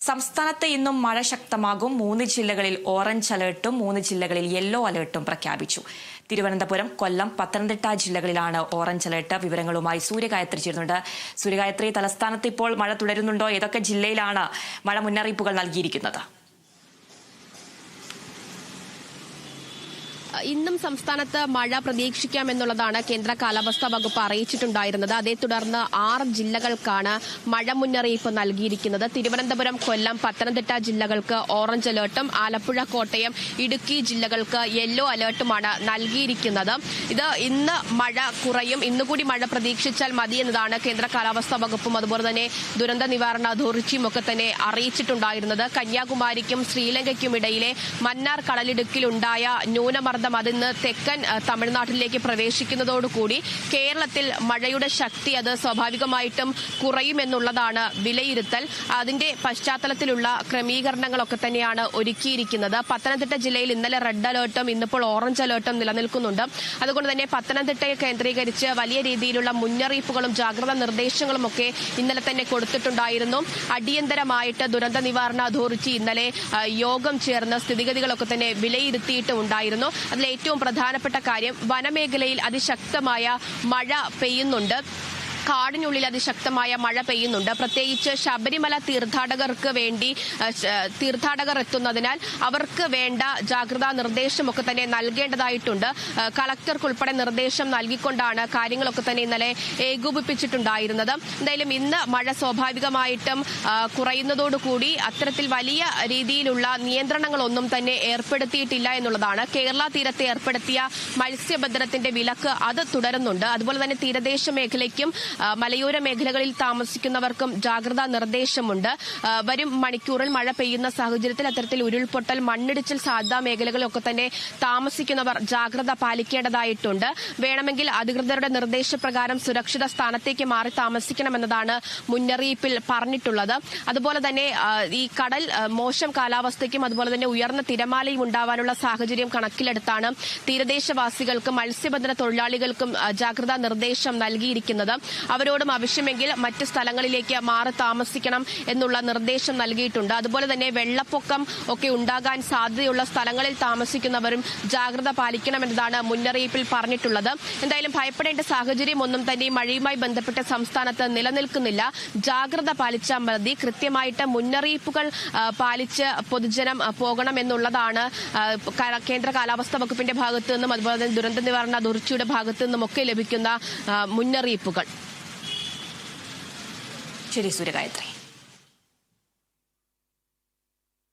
സംസ്ഥാനത്ത് ഇന്നും മഴ ശക്തമാകും. മൂന്ന് ജില്ലകളിൽ ഓറഞ്ച് അലേർട്ടും മൂന്ന് ജില്ലകളിൽ യെല്ലോ അലേർട്ടും പ്രഖ്യാപിച്ചു. തിരുവനന്തപുരം കൊല്ലം പത്തനംതിട്ട ജില്ലകളിലാണ് ഓറഞ്ച് അലേർട്ട് വിവരങ്ങളുമായി സൂര്യഗായത്രി ചേരുന്നുണ്ട്. സൂര്യഗായത്രി തലസ്ഥാനത്ത് ഇപ്പോൾ മഴ തുടരുന്നുണ്ടോ? ഏതൊക്കെ ജില്ലയിലാണ് മഴ മുന്നറിയിപ്പുകൾ നൽകിയിരിക്കുന്നത്? ഇന്നും സംസ്ഥാനത്ത് മഴ പ്രതീക്ഷിക്കാമെന്നുള്ളതാണ് കേന്ദ്ര കാലാവസ്ഥാ വകുപ്പ് അറിയിച്ചിട്ടുണ്ടായിരുന്നത്. അതേ തുടർന്ന് ആറ് ജില്ലകൾക്കാണ് മഴ മുന്നറിയിപ്പ് നൽകിയിരിക്കുന്നത്. തിരുവനന്തപുരം കൊല്ലം പത്തനംതിട്ട ജില്ലകൾക്ക് ഓറഞ്ച് അലേർട്ടും ആലപ്പുഴ കോട്ടയം ഇടുക്കി ജില്ലകൾക്ക് യെല്ലോ അലേർട്ടുമാണ് നൽകിയിരിക്കുന്നത്. ഇത് ഇന്ന് മഴ കുറയും. ഇന്നുകൂടി മഴ പ്രതീക്ഷിച്ചാൽ മതി എന്നതാണ് കേന്ദ്ര കാലാവസ്ഥാ വകുപ്പും അതുപോലെ തന്നെ ദുരന്ത നിവാരണ അതോറിറ്റിയും ഒക്കെ തന്നെ അറിയിച്ചിട്ടുണ്ടായിരുന്നത്. കന്യാകുമാരിക്കും ശ്രീലങ്കയ്ക്കും ഇടയിലെ മന്നാർ കടലിടുക്കിലുണ്ടായ ന്യൂനമർദ്ദം അതിന്ന് തെക്കൻ അഹ്, തമിഴ്നാട്ടിലേക്ക് പ്രവേശിക്കുന്നതോടുകൂടി കേരളത്തിൽ മഴയുടെ ശക്തി അത് സ്വാഭാവികമായിട്ടും കുറയുമെന്നുള്ളതാണ് വിലയിരുത്തൽ. അതിന്റെ പശ്ചാത്തലത്തിലുള്ള ക്രമീകരണങ്ങളൊക്കെ തന്നെയാണ് ഒരുക്കിയിരിക്കുന്നത്. പത്തനംതിട്ട ജില്ലയിൽ ഇന്നലെ റെഡ് അലേർട്ടും ഇന്നിപ്പോൾ ഓറഞ്ച് അലേർട്ടും നിലനിൽക്കുന്നുണ്ട്. അതുകൊണ്ട് തന്നെ പത്തനംതിട്ടയെ കേന്ദ്രീകരിച്ച് വലിയ രീതിയിലുള്ള മുന്നറിയിപ്പുകളും ജാഗ്രതാ നിർദ്ദേശങ്ങളും ഒക്കെ ഇന്നലെ തന്നെ കൊടുത്തിട്ടുണ്ടായിരുന്നു. അടിയന്തരമായിട്ട് ദുരന്ത നിവാരണ അതോറിറ്റി ഇന്നലെ യോഗം ചേർന്ന് സ്ഥിതിഗതികളൊക്കെ തന്നെ വിലയിരുത്തിയിട്ടുണ്ടായിരുന്നു അതിൽ ഏറ്റവും പ്രധാനപ്പെട്ട കാര്യം വനമേഖലയിൽ അതിശക്തമായ മഴ പെയ്യുന്നുണ്ട്. കാടിനുള്ളിൽ അതിശക്തമായ മഴ പെയ്യുന്നുണ്ട്. പ്രത്യേകിച്ച് ശബരിമല തീർത്ഥാടകർക്ക് വേണ്ടി തീർത്ഥാടകർ എത്തുന്നതിനാൽ അവർക്ക് വേണ്ട ജാഗ്രതാ നിർദ്ദേശമൊക്കെ തന്നെ നൽകേണ്ടതായിട്ടുണ്ട്. കളക്ടർക്കുൾപ്പെടെ നിർദ്ദേശം നൽകിക്കൊണ്ടാണ് കാര്യങ്ങളൊക്കെ തന്നെ ഇന്നലെ ഏകോപിപ്പിച്ചിട്ടുണ്ടായിരുന്നത്. എന്തായാലും ഇന്ന് മഴ സ്വാഭാവികമായിട്ടും കുറയുന്നതോടുകൂടി അത്തരത്തിൽ വലിയ രീതിയിലുള്ള നിയന്ത്രണങ്ങളൊന്നും തന്നെ ഏർപ്പെടുത്തിയിട്ടില്ല എന്നുള്ളതാണ്. കേരള തീരത്തെ ഏർപ്പെടുത്തിയ മത്സ്യബന്ധനത്തിന്റെ വിലക്ക് അത് തുടരുന്നുണ്ട്. അതുപോലെ തന്നെ തീരദേശ മേഖലയ്ക്കും മലയോര മേഖലകളിൽ താമസിക്കുന്നവർക്കും ജാഗ്രതാ നിർദ്ദേശമുണ്ട്. വരും മണിക്കൂറിൽ മഴ പെയ്യുന്ന സാഹചര്യത്തിൽ അത്തരത്തിൽ ഉരുൾപൊട്ടൽ മണ്ണിടിച്ചിൽ സാധ്യതാ മേഖലകളിലൊക്കെ തന്നെ താമസിക്കുന്നവർ ജാഗ്രത പാലിക്കേണ്ടതായിട്ടുണ്ട്. വേണമെങ്കിൽ അധികൃതരുടെ നിർദ്ദേശപ്രകാരം സുരക്ഷിത സ്ഥാനത്തേക്ക് മാറി താമസിക്കണമെന്നതാണ് മുന്നറിയിപ്പിൽ പറഞ്ഞിട്ടുള്ളത്. അതുപോലെ തന്നെ ഈ കടൽ മോശം കാലാവസ്ഥയ്ക്കും അതുപോലെ തന്നെ ഉയർന്ന തിരമാലയും ഉണ്ടാവാനുള്ള സാഹചര്യം കണക്കിലെടുത്താണ് തീരദേശവാസികൾക്കും മത്സ്യബന്ധന തൊഴിലാളികൾക്കും ജാഗ്രതാ നിർദ്ദേശം നൽകിയിരിക്കുന്നത്. അവരോടും ആവശ്യമെങ്കിൽ മറ്റ് സ്ഥലങ്ങളിലേക്ക് മാറി താമസിക്കണം എന്നുള്ള നിർദ്ദേശം നൽകിയിട്ടുണ്ട്. അതുപോലെ തന്നെ വെള്ളപ്പൊക്കം ഒക്കെ ഉണ്ടാകാൻ സാധ്യതയുള്ള സ്ഥലങ്ങളിൽ താമസിക്കുന്നവരും ജാഗ്രത പാലിക്കണമെന്നതാണ് മുന്നറിയിപ്പിൽ പറഞ്ഞിട്ടുള്ളത്. എന്തായാലും ഭയപ്പെടേണ്ട സാഹചര്യം ഒന്നും തന്നെ മഴയുമായി ബന്ധപ്പെട്ട് സംസ്ഥാനത്ത് നിലനിൽക്കുന്നില്ല. ജാഗ്രത പാലിച്ചാൽ മതി. കൃത്യമായിട്ട് മുന്നറിയിപ്പുകൾ പാലിച്ച് പൊതുജനം പോകണം എന്നുള്ളതാണ് കേന്ദ്ര കാലാവസ്ഥാ വകുപ്പിന്റെ ഭാഗത്തു നിന്നും അതുപോലെ തന്നെ ദുരന്ത നിവാരണ അതോറിറ്റിയുടെ ഭാഗത്തു നിന്നും ഒക്കെ ലഭിക്കുന്ന മുന്നറിയിപ്പുകൾ. ശരി സൂര്യഗായത്രി.